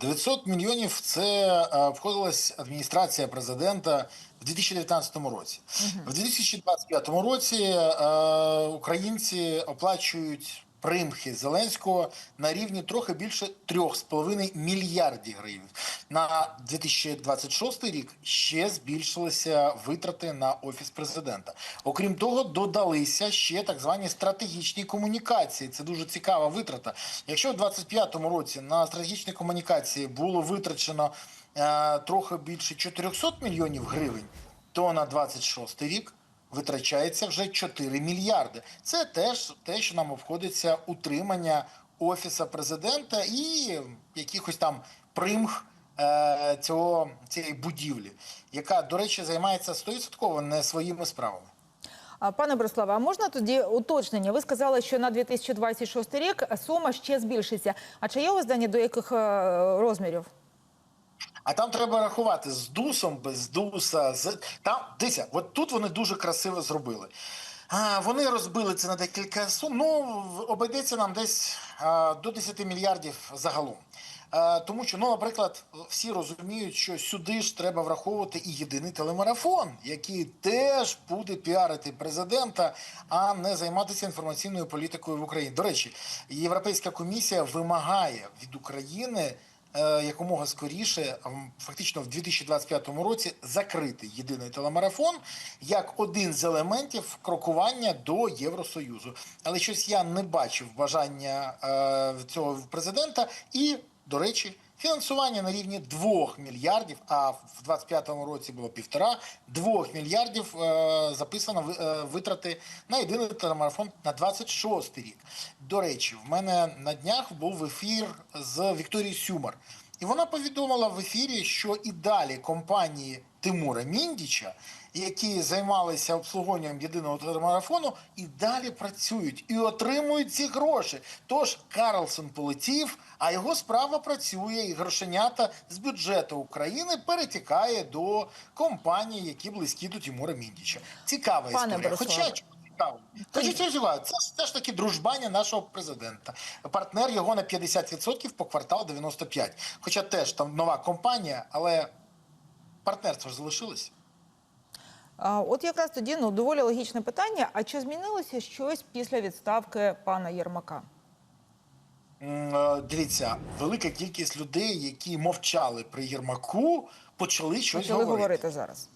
900 мільйонів це е, входилась адміністрація президента в 2019 році. В 2025 році е, українці оплачують примхи Зеленського на рівні трохи більше 3,5 мільярдів гривень. На 2026 рік ще збільшилися витрати на офіс президента. Окрім того, додалися ще так звані стратегічні комунікації. Це дуже цікава витрата. Якщо в 2025 році на стратегічні комунікації було витрачено е, трохи більше 400 мільйонів гривень, то на 26 рік витрачається вже 4 мільярди. Це теж те, що нам обходиться утримання офіса президента і якихось там примх е, цього цієї будівлі, яка, до речі, займається 100% не своїми справами. Пане Бориславе, а можна тоді уточнення? Ви сказали, що на 2026 рік сума ще збільшиться. А чи є у вас дані до яких е, розмірів? А там треба рахувати з дусом, без дуса. З там дивіться, от тут вони дуже красиво зробили. А, вони розбили це на декілька сум. Ну обійдеться нам десь а, до 10 мільярдів загалом. А, тому що, ну, наприклад, всі розуміють, що сюди ж треба враховувати і єдиний телемарафон, який теж буде піарити президента, а не займатися інформаційною політикою в Україні. До речі, Європейська комісія вимагає від України якомога скоріше, фактично в 2025 році, закрити єдиний телемарафон як один з елементів крокування до Євросоюзу. Але щось я не бачив бажання е, цього президента і, до речі. Фінансування на рівні 2 мільярдів, а в 25-му році було півтора, 2 мільярдів е, записано е, витрати на єдиний телемарафон на 26 рік. До речі, в мене на днях був ефір з Вікторією Сюмар. І вона повідомила в ефірі, що і далі компанії Тимура Міндіча, які займалися обслуговуванням єдиного телемарафону, і далі працюють і отримують ці гроші. Тож Карлсон полетів, а його справа працює, і грошенята з бюджету України перетікає до компаній, які близькі до Тимура Міндіча. Цікава Пане історія. Бориславе. Хоча ж це ж теж таки дружбання нашого президента. Партнер його на 50% по квартал 95. Хоча теж там нова компанія, але партнерство ж залишилось. От якраз тоді ну доволі логічне питання. А чи змінилося щось після відставки пана Єрмака? Е, Дивіться, велика кількість людей, які мовчали при Єрмаку, почали щось Почали говорити. говорити зараз.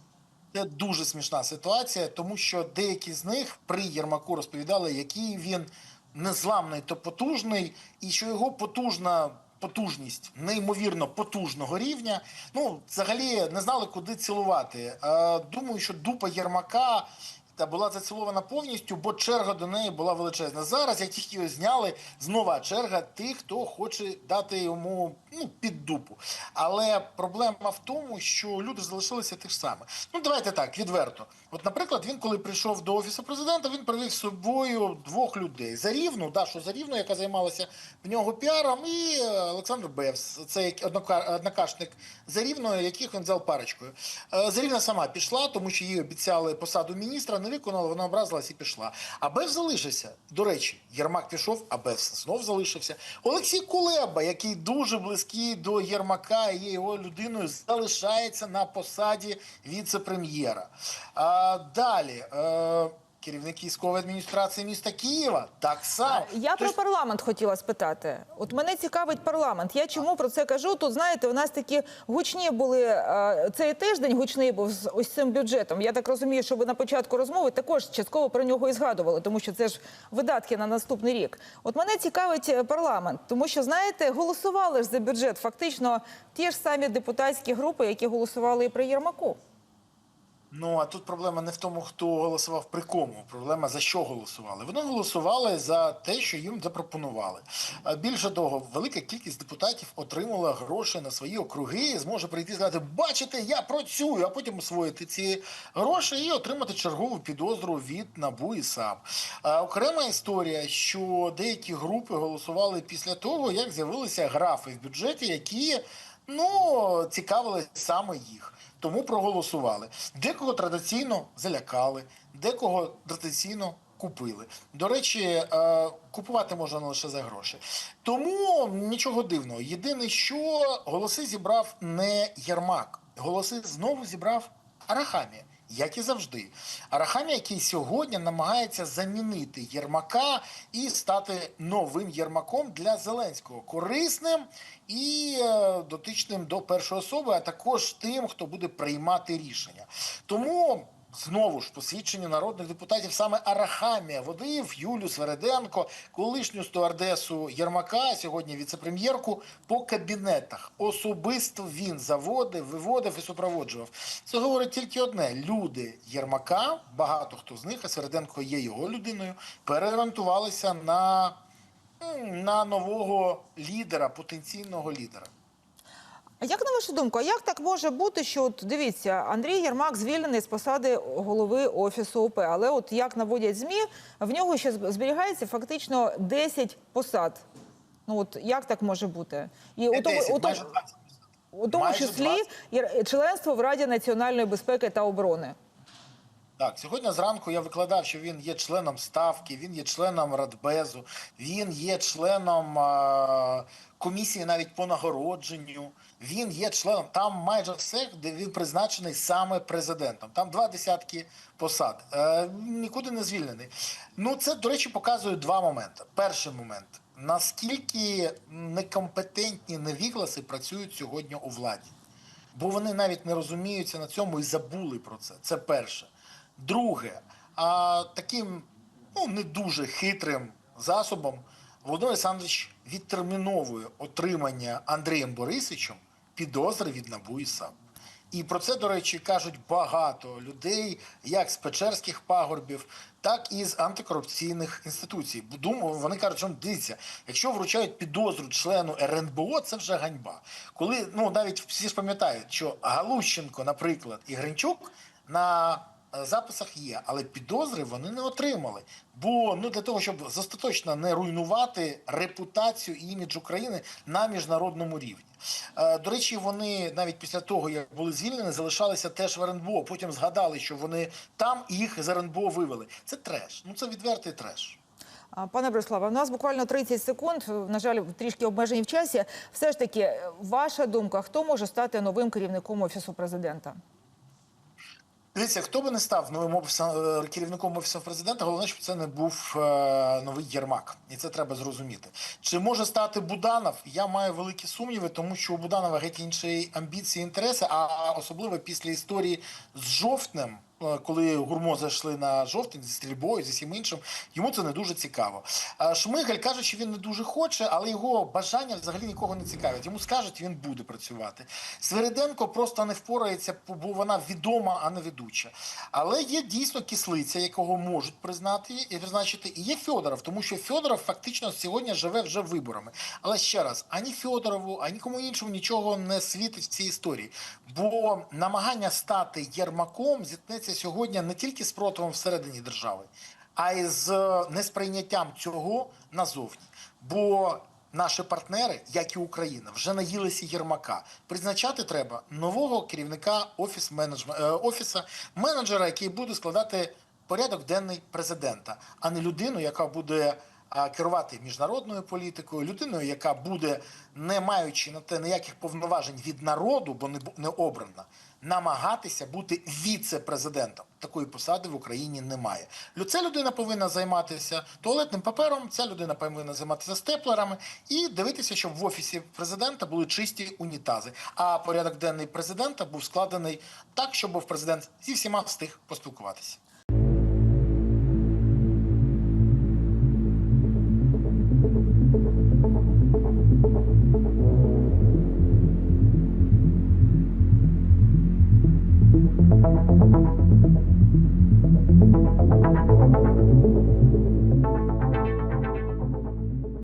Це дуже смішна ситуація, тому що деякі з них при Єрмаку розповідали, який він незламний та потужний, і що його потужна потужність неймовірно потужного рівня. Ну, взагалі не знали, куди цілувати. Е, Думаю, що дупа Єрмака. Була зацілована повністю, бо черга до неї була величезна. Зараз, як тільки його зняли, знову черга тих, хто хоче дати йому ну, під дупу. Але проблема в тому, що люди залишилися тих самих. Ну давайте так, відверто. От, наприклад, він, коли прийшов до офісу президента, він привів з собою двох людей: Зарівну, Дашу Зарівну, яка займалася в нього піаром, і е, Олександр Бевс, це однокашник Зарівної, яких він взяв парочкою. Е, Зарівна сама пішла, тому що їй обіцяли посаду міністра, не виконала, вона образилась і пішла. А Бевс залишився. До речі, Єрмак пішов, а Бевс знов залишився. Олексій Кулеба, який дуже близький до Єрмака і є його людиною, залишається на посаді віце-прем'єра. Далі. Керівник військової адміністрації міста Києва так само. Я про Тож- парламент хотіла спитати. От мене цікавить парламент. Я чому про це кажу? Тут знаєте, у нас такі гучні були е, цей тиждень. Гучний був з ось цим бюджетом. Я так розумію, що ви на початку розмови також частково про нього і згадували, тому що це ж видатки на наступний рік. От мене цікавить е, парламент, тому що знаєте, голосували ж за бюджет. Фактично ті ж самі депутатські групи, які голосували і при Єрмаку. Ну а тут проблема не в тому, хто голосував при кому. Проблема за що голосували. Вони голосували за те, що їм запропонували. Більше того, велика кількість депутатів отримала гроші на свої округи, і зможе прийти і сказати: бачите, я працюю, а потім освоїти ці гроші і отримати чергову підозру від НАБУ і САП. Окрема історія, що деякі групи голосували після того, як з'явилися графи в бюджеті, які ну цікавили саме їх. Тому проголосували. Декого традиційно залякали, декого традиційно купили. До речі, е, купувати можна лише за гроші. Тому нічого дивного. Єдине, що голоси зібрав не Єрмак, голоси знову зібрав Арахамія. Як і завжди, Арахамія, який сьогодні намагається замінити Єрмака і стати новим Єрмаком для Зеленського, корисним і е, дотичним до першої особи, а також тим, хто буде приймати рішення. Тому знову ж посвідчення народних депутатів саме Арахамія водив Юлю Свереденко, колишню стюардесу Єрмака, сьогодні віцепрем'єрку, по кабінетах. Особисто він заводив, виводив і супроводжував. Це говорить тільки одне: люди Єрмака, багато хто з них, а Свереденко є його людиною, переорієнтувалися на, на нового лідера, потенційного лідера. А як на вашу думку, а як так може бути, що от дивіться, Андрій Єрмак звільнений з посади голови офісу ОП, але от як наводять змі, в нього ще зберігається фактично 10 посад. Ну от як так може бути? І у тому, 10, у тому, у тому числі 20. членство в Раді національної безпеки та оборони. Так, сьогодні зранку я викладав, що він є членом ставки, він є членом Радбезу, він є членом а, комісії навіть по нагородженню. Він є членом там майже все, де він призначений саме президентом. Там два десятки посад. Е, нікуди не звільнений. Ну це, до речі, показує два моменти. Перший момент. Наскільки некомпетентні невігласи працюють сьогодні у владі, бо вони навіть не розуміються на цьому і забули про це. Це перше. Друге, а таким ну не дуже хитрим засобом Володимир Олександрович відтерміновує отримання Андрієм Борисовичем підозри від НАБУ і САП. І про це, до речі, кажуть багато людей, як з Печерських пагорбів, так і з антикорупційних інституцій. Думаю, вони кажуть, що дивіться, якщо вручають підозру члену РНБО, це вже ганьба. Коли ну навіть всі ж пам'ятають, що Галущенко, наприклад, і Гринчук на записах є, але підозри вони не отримали. Бо ну для того, щоб остаточно не руйнувати репутацію і імідж України на міжнародному рівні. Е, До речі, вони навіть після того, як були звільнені, залишалися теж в РНБО. Потім згадали, що вони там їх з РНБО вивели. Це треш. Ну це відвертий треш. Пане Бориславе, у нас буквально 30 секунд. На жаль, трішки обмежені в часі. Все ж таки, е, ваша думка, хто може стати новим керівником офісу президента? Дивіться, хто би не став новим офісом е, керівником офісу президента, головне, щоб це не був е, новий Єрмак, і це треба зрозуміти. Чи може стати Буданов? Я маю великі сумніви, тому що у Буданова геть інші амбіції, інтереси, а особливо після історії з жовтнем. Е, Коли гурмо зайшли на жовтень зі стрільбою, зі всім іншим, йому це не дуже цікаво. Шмигаль каже, що він не дуже хоче, але його бажання взагалі нікого не цікавить. Йому скажуть, він буде працювати. Свириденко просто не впорається, бо вона відома, а не ведуча. Але є дійсно кислиця, якого можуть признати і призначити. І є Федоров, тому що Федоров фактично сьогодні живе вже виборами. Але ще раз, ані Федорову, ані кому іншому нічого не світить в цій історії. Бо намагання стати Єрмаком зіткнеться сьогодні не тільки з противом всередині держави, а й з несприйняттям цього назовні. Бо наші партнери, як і Україна, вже наїлися Єрмака. Призначати треба нового керівника офіс е, офіса, менеджера, який буде складати порядок денний президента, а не людину, яка буде керувати міжнародною політикою, людиною, яка буде, не маючи на те ніяких повноважень від народу, бо не, обрана, намагатися бути віце-президентом. Такої посади в Україні немає. Ця людина повинна займатися туалетним папером, ця людина повинна займатися степлерами і дивитися, щоб в офісі президента були чисті унітази. А порядок денний президента був складений так, щоб президент зі всіма встиг поспілкуватися.